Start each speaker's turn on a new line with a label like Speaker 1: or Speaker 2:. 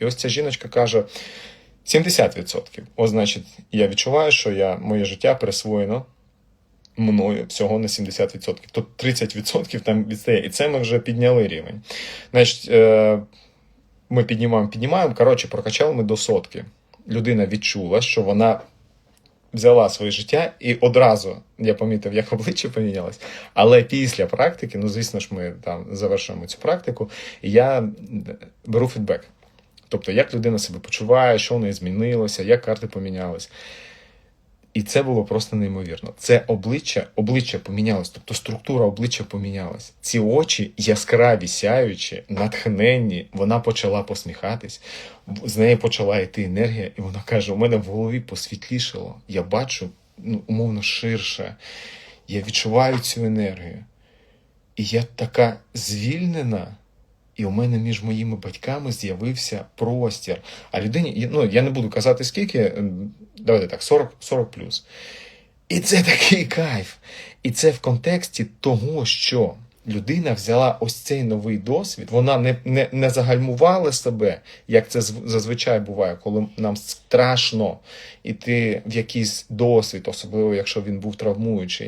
Speaker 1: І ось ця жіночка каже: 70%. О, значить, я відчуваю, що я, моє життя присвоєно мною всього на 70%. Тут 30% там відстає. І це ми вже підняли рівень. Значить, е, ми піднімаємо, піднімаємо. Коротше, прокачали ми до сотки. Людина відчула, що вона взяла своє життя, і одразу я помітив, як обличчя помінялось. Але після практики, ну звісно ж, ми там завершуємо цю практику, і я беру фідбек. Тобто, як людина себе почуває, що в неї змінилося, як карти помінялись. І це було просто неймовірно. Це обличчя, обличчя помінялось, тобто структура обличчя помінялась. Ці очі яскраві, сяючі, натхненні. Вона почала посміхатись, з неї почала йти енергія, і вона каже: у мене в голові посвітлішало. Я бачу ну, умовно ширше. Я відчуваю цю енергію. І я така звільнена. І у мене між моїми батьками з'явився простір. А людині, ну я не буду казати скільки, ем, давайте так, 40, 40 плюс. І це такий кайф. І це в контексті того, що людина взяла ось цей новий досвід, вона не, не, не загальмувала себе, як це зазвичай буває, коли нам страшно іти в якийсь досвід, особливо якщо він був травмуючий.